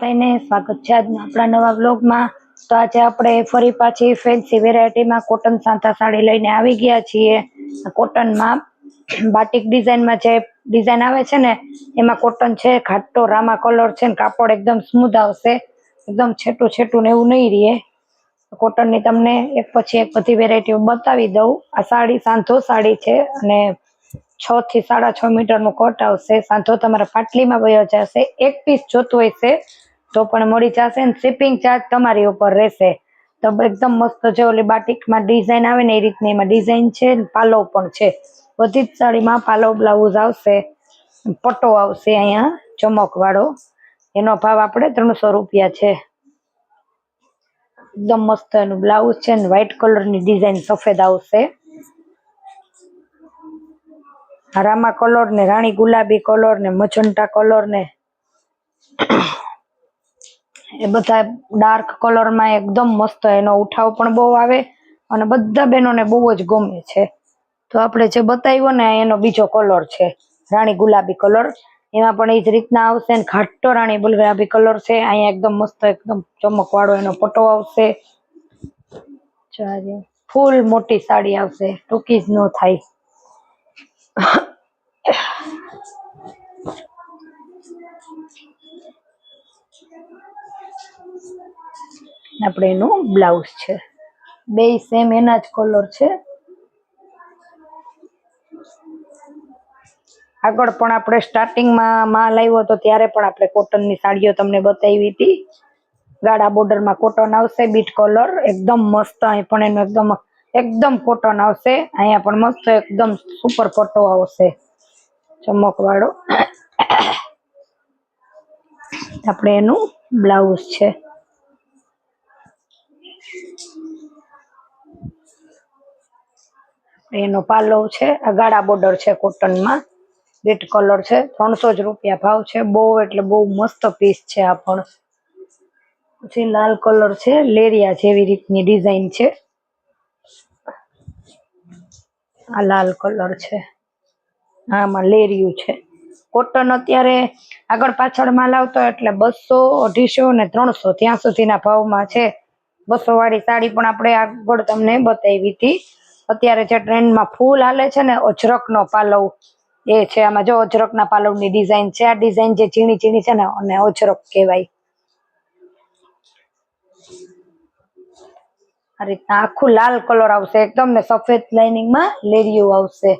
બધાને સ્વાગત છે આપણા નવા વ્લોગમાં. તો આજે આપણે ફરી પાછી ફેન્સી વેરાયટીમાં કોટન સાંતા સાડી લઈને આવી ગયા છીએ. કોટનમાં બાટિક ડિઝાઇનમાં જે ડિઝાઇન આવે છે ને, એમાં કોટન છે, ઘાટો, રામા કલર છે ને, કાપડ એકદમ સ્મૂથ આવશે. એકદમ છેટું છેટું ને એવું નહીં રહે. કોટનની તમને એક પછી એક બધી વેરાયટીઓ બતાવી દઉં. આ સાડી સાંધો સાડી છે અને છ થી સાડા છ મીટરનું કટ આવશે. સાંધો તમારા પાટલીમાં વયો જશે. એક પીસ જોતું હશે. તો પણ મળી જશે ને શિપિંગ ચાર્જ તમારી ઉપર રહેશે. તો એકદમ મસ્ત છે, ઓલી બાટિકમાં ડિઝાઇન આવે ને એ રીતની એમાં ડિઝાઇન છે ને પાલવ પણ છે. બધી જ સાડીમાં પાલવ બ્લાઉઝ આવશે, પટ્ટો આવશે અહીંયા, ચમકવાળો. એનો ભાવ આપણે ત્રણસો રૂપિયા છે. એકદમ મસ્ત એનું બ્લાઉઝ છે ને વ્હાઇટ કલરની ડિઝાઇન સફેદ આવશે. રામા કલર ને રાણી ગુલાબી કલર ને મચંટા કલર ને એ બધા ડાર્ક કલરમાં એકદમ મસ્ત એનો ઉઠાવ પણ બહુ આવે અને બધા બહેનોને બહુ જ ગમે છે. તો આપણે જે બતાવ્યો ને એનો બીજો કલર છે, રાણી ગુલાબી કલર એમાં પણ એ જ રીતના આવશે ને ઘાટો રાણી ગુલાબી કલર છે. અહીંયા એકદમ મસ્ત, એકદમ ચમકવાળો એનો પટો આવશે. ફૂલ મોટી સાડી આવશે. ટૂંકી જ ન થાય. આપણે એનું બ્લાઉઝ છે. બે સેમ એના જ કલર છે. આગળ પણ આપણે સ્ટાર્ટિંગમાં માલ આવ્યો હતો, ત્યારે પણ આપણે કોટનની સાડીઓ તમને બતાવી હતી. ગાળા બોર્ડરમાં કોટન આવશે, બીટ કલર, એકદમ મસ્ત, અહીં પણ એનો એકદમ એકદમ કોટન આવશે. અહીંયા પણ મસ્ત, એકદમ સુપર પટ્ટો આવશે. ચમકવાળો. આપણે એનું બ્લાઉઝ છે. એનો પાલવ છે, આ ગાળા બોર્ડર છે કોટનમાં. રેડ કલર છે, ત્રણસો જ રૂપિયા ભાવ છે. બહુ એટલે બહુ મસ્ત પીસ છે આ પણ. પછી લાલ કલર છે, લેરિયા જેવી રીતની ડિઝાઇન છે. આ લાલ કલર છે. આમાં લેરિયું છે. કોટન અત્યારે આગળ પાછળ લાવતો એટલે બસો અઢીસો ને ત્રણસો ત્યાં સુધીના ભાવમાં છે. બસો વાળી સાડી પણ આપણે આગળ તમને બતાવી હતી. અત્યારે જે ટ્રેન્ડમાં ફૂલ હાલે છે ને અજરકનો પાલવ, એ છે આમાં જો અજરકના પાલવની ડિઝાઇન છે. આ ડિઝાઇન જે ઝીણી ઝીણી છે ને, અને અજરક કહેવાય. આ રીતના આખું લાલ કલર આવશે. એકદમ ને સફેદ લાઇનિંગમાં લેરિયું આવશે.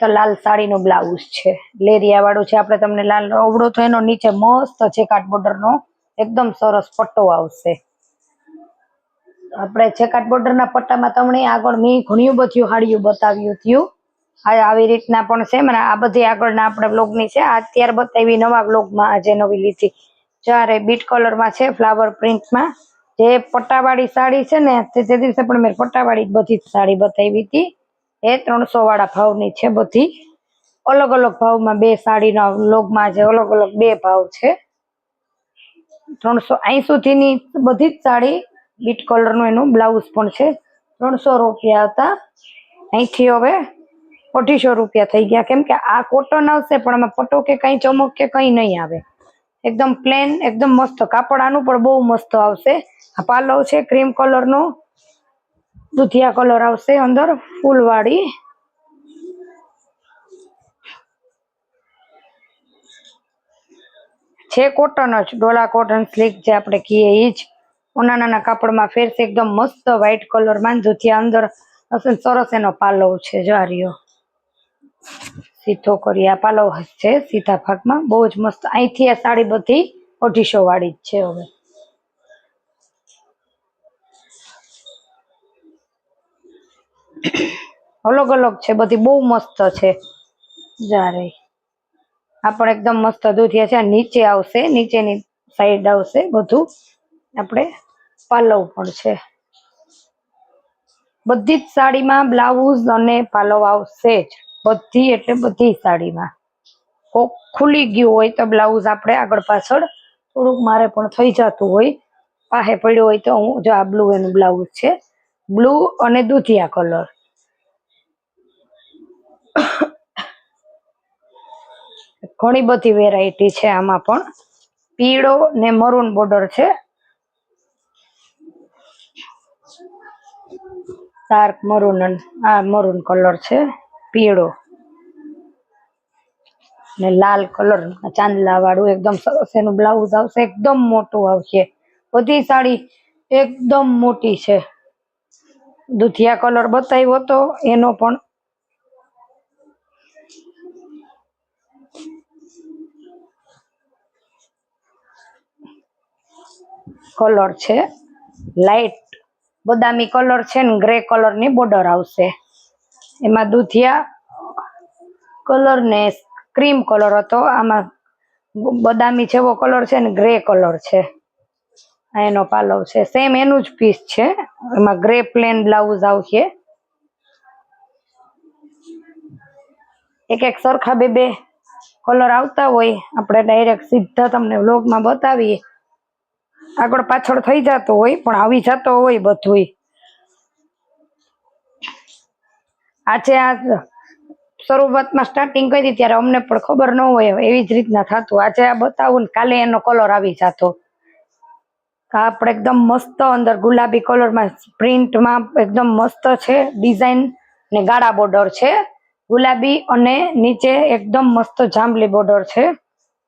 તો લાલ સાડીનો બ્લાઉઝ છે. લેરિયા વાળું છે, આપણે તમને લાલ અવડો તો એનો નીચે મસ્ત છે કાટ બોર્ડરનો. એકદમ સરસ પટ્ટો આવશે. આપણે છેકાટ બોર્ડરના પટ્ટામાં તમને આગળ મેં ઘણી બધી હાડિયું બતાવ્યું હતું. હા આવી રીતના પણ છે, મને આ બધી આગળના આપણે બ્લોગની છે. આ અત્યારે બતાવી નવા બ્લોગમાં આજે નવી લીધી. ચારે બીટ કલરમાં છે, ફ્લાવર પ્રિન્ટમાં. જે પટ્ટાવાળી સાડી છે ને, તે દિવસે પણ મેં પટ્ટાવાળી બધી જ સાડી બતાવી હતી. એ ત્રણસો વાળા ભાવની છે બધી. અલગ અલગ ભાવમાં બે સાડીના લોગમાં છે, અલગ અલગ બે ભાવ છે. ત્રણસો અહીં સુધીની બધી જ સાડી, બીટ કલરનું એનું બ્લાઉઝ પણ છે. ત્રણસો રૂપિયા હતા. અહીંથી હવે અઢીસો રૂપિયા થઈ ગયા. કેમ કે આ કોટન આવશે, પણ આમાં પટો કે કંઈ ચમક કે કંઈ નહીં આવે. એકદમ પ્લેન એકદમ મસ્ત. કાપડ આનું પણ બહુ મસ્ત આવશે. આ પાલવ છે ક્રીમ કલરનો દુધિયા કલર આવશે અંદર, ફૂલવાળી. છે કોટન જ, ડોલા કોટન સ્લીક જે આપણે કહીએ એ જ. નાના કાપડમાં ફેરશે એકદમ મસ્ત વ્હાઈટ કલરમાં દુધિયા અંદર. સરસ એનો પાલવ છે જારીઓ સીધો કરી આ પાલવ છે સીધા ભાગમાં. બહુ જ મસ્ત. અહીંથી આ સાડી બધી અઢીસો વાળી જ છે હવે. અલગ અલગ છે, બધી બહુ મસ્ત છે. જારે આ પણ એકદમ મસ્ત દૂધિયા છે નીચે આવશે, નીચેની સાઈડ આવશે બધું. આપણે પાલવ પણ છે. બધી જ સાડીમાં બ્લાઉઝ અને પાલવ આવશે જ. બધી એટલે બધી સાડીમાં. કોક ખુલી ગયું હોય તો બ્લાઉઝ આપણે આગળ પાછળ થોડુંક મારે પણ થઈ જતું હોય. પાસે પડ્યું હોય તો હું જો આ બ્લુ એનું બ્લાઉઝ છે. બ્લુ અને દૂધિયા કલર ઘણી બધી વેરાયટી છે આમાં પણ. પીળો ને મરૂન બોર્ડર છે. ડાર્ક મરૂન આ મરૂન કલર છે. પીળો. ને લાલ કલર ચાંદલા વાળું એકદમ સરસ. એનું બ્લાઉઝ આવશે, એકદમ મોટું આવશે. બધી સાડી એકદમ મોટી છે. દુધિયા કલર બતાવ્યો હતો એનો પણ કલર છે. લાઈટ બદામી કલર છે ને ગ્રે કલરની બોર્ડર આવશે. એમાં દુધિયા કલર ને ક્રીમ કલર હતો. આમાં બદામી જેવો કલર છે ને ગ્રે કલર છે. એનો પાલવ છે. સેમ એનું જ પીસ છે. એમાં ગ્રે પ્લેન બ્લાઉઝ આવશે. એક એક સરખા બે બે કલર આવતા હોય. આપણે ડાયરેક્ટ સીધા તમને વ્લોગમાં બતાવીએ. આગળ પાછળ થઈ જતો હોય, પણ આવી જતો હોય બધુંય. આજે આ શરૂઆતમાં સ્ટાર્ટિંગ કરી ત્યારે અમને પણ ખબર ન હોય, એવી જ રીતના થતું. આજે આ બતાવું ને કાલે એનો કલર આવી જતો. આપણે એકદમ મસ્ત અંદર ગુલાબી કલરમાં પ્રિન્ટમાં એકદમ મસ્ત છે ડિઝાઇન ને ગાળા બોર્ડર છે. ગુલાબી અને નીચે એકદમ મસ્ત જાંબલી બોર્ડર છે.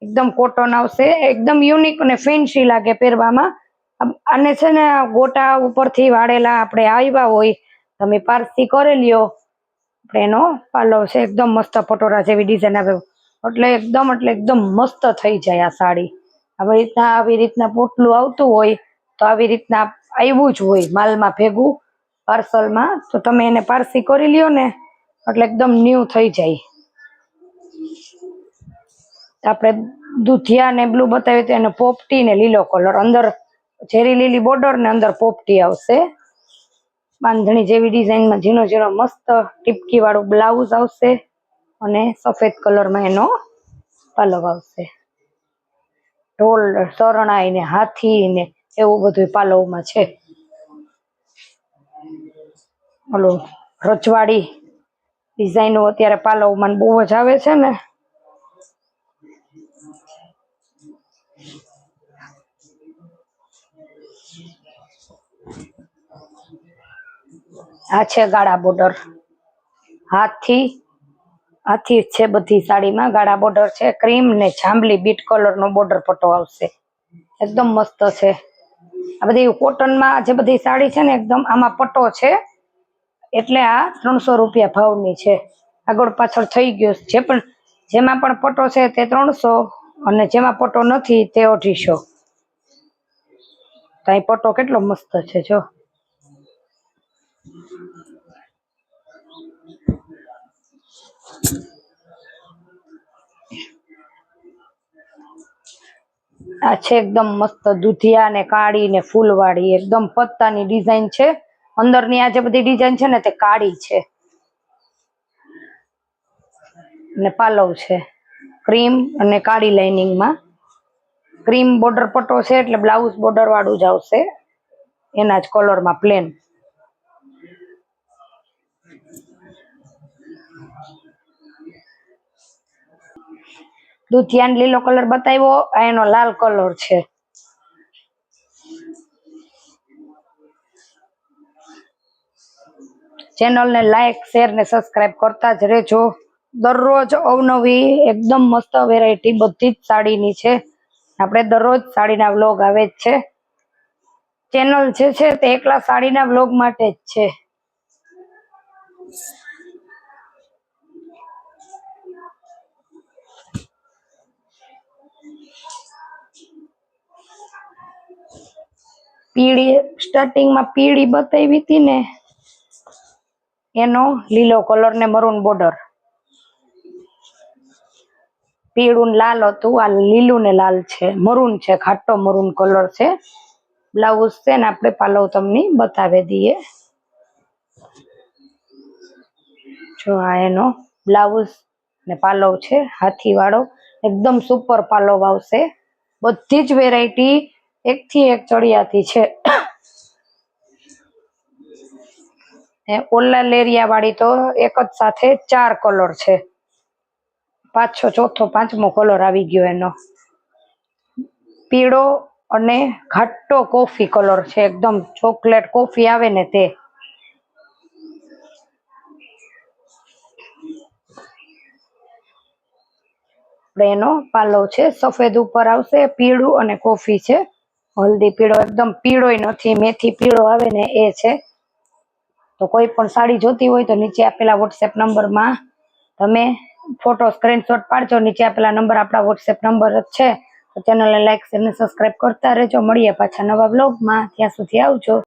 એકદમ કોટન આવશે. એકદમ યુનિક અને ફેન્સી લાગે પહેરવામાં. આને છે ને ગોટા ઉપરથી વાળેલા આપણે આવ્યા હોય, તમે પારસી કરી લ્યો આપણે એનો પાલો છે, એકદમ મસ્ત પટોરા જેવી ડિઝાઇન આવે. એટલે એકદમ એટલે એકદમ મસ્ત થઈ જાય આ સાડી. આવી રીતના આવી રીતના પોટલું આવતું હોય, તો આવી રીતના આવ્યું જ હોય માલમાં ભેગું પાર્સલમાં તો તમે એને પારસી કરી લ્યો ને, એટલે એકદમ ન્યૂ થઈ જાય. આપણે દૂધિયા ને બ્લુ બતાવ્યું તો એને પોપટી ને લીલો કલર અંદર ઝેરી લીલી બોર્ડર ને અંદર પોપટી આવશે. બાંધણી જેવી ડિઝાઇનમાં ઝીણો ઝીણો મસ્ત ટીપકી વાળું બ્લાઉઝ આવશે અને સફેદ કલરમાં એનો પાલવ આવશે. ઢોલ, શરણાઈ ને હાથી ને એવું બધું પાલવમાં છે. ઓલું રજવાડી ડિઝાઇનો અત્યારે પાલવમાં બહુ જ આવે છે ને. આ છે ગાળા બોર્ડર. હાથી હાથી છે બધી સાડીમાં. ગાળા બોર્ડર છે, ક્રીમ ને જાંબલી બીટ કલર નો બોર્ડર પટ્ટો આવશે. એકદમ મસ્ત છે. આ બધી કોટનમાં જે બધી સાડી છે ને, એકદમ આમાં પટ્ટો છે. એટલે આ ત્રણસો રૂપિયા ભાવની છે. આગળ પાછળ થઈ ગયો. જે પણ જેમાં પણ પટ્ટો છે તે ત્રણસો અને જેમાં પટ્ટો નથી તે અઢીસો. તો અહીં પટ્ટો કેટલો મસ્ત છે, જો. આ છે એકદમ મસ્ત દુધિયા ને કાળી ને ફૂલવાળી, એકદમ પત્તાની ડિઝાઇન છે. અંદરની આ જે બધી ડિઝાઇન છે ને તે કાળી છે. ને પાલવ છે. ક્રીમ અને કાળી લાઇનિંગમાં. ક્રીમ બોર્ડર પટ્ટો છે એટલે બ્લાઉઝ બોર્ડર વાળું જ આવશે. એના જ કલરમાં પ્લેન દુધિયાન લીલો કલર બતાવ્યો એનો લાલ કલર છે. ચેનલને લાઈક, શેર ને સબસ્ક્રાઇબ કરતા જ રહેજો. દરરોજ અવનવી, એકદમ મસ્ત વેરાયટી બધી જ સાડીની છે. આપણે દરરોજ સાડીના વ્લોગ આવે જ છે. ચેનલ છે તે એકલા સાડીના વ્લોગ માટે જ છે. પીળી સ્ટાર્ટિંગમાં પીળી બતાવી હતી ને, એનો લીલો કલર ને મરૂન બોર્ડર પીળું લાલ હતું, આ લીલું ને લાલ છે મરૂન છે, ખાટો મરૂન કલર છે. બ્લાઉઝ છે ને આપણે પાલવ તમને બતાવી દઈએ. જો આ એનો બ્લાઉઝ ને પાલવ છે હાથી વાળો એકદમ સુપર પાલવ આવશે. બધી જ વેરાયટી એક થી એક ચડિયાતી છે. ઓલા લેરિયા વાળી તો એક જ સાથે ચાર કલર છે. પાછો ચોથો, પાંચમો કલર આવી ગયો એનો. પીળો અને ઘાટો કોફી કલર છે. એકદમ ચોકલેટ કોફી આવે ને તે. આપણે એનો પાલવ છે. સફેદ ઉપર આવશે, પીળું અને કોફી છે. હલ્દી, પીળો એકદમ પીળોય નથી, મેથી પીળો આવે ને એ છે. તો કોઈ પણ સાડી જોતી હોય તો નીચે આપેલા વોટ્સએપ નંબરમાં તમે ફોટો સ્ક્રીનશોટ પાડજો. નીચે આપેલા નંબર આપણા વોટ્સએપ નંબર જ છે. તો ચેનલને લાઈક અને સબસ્ક્રાઇબ કરતા રહેજો. મળીએ પાછા નવા બ્લોગમાં ત્યાં સુધી આવજો.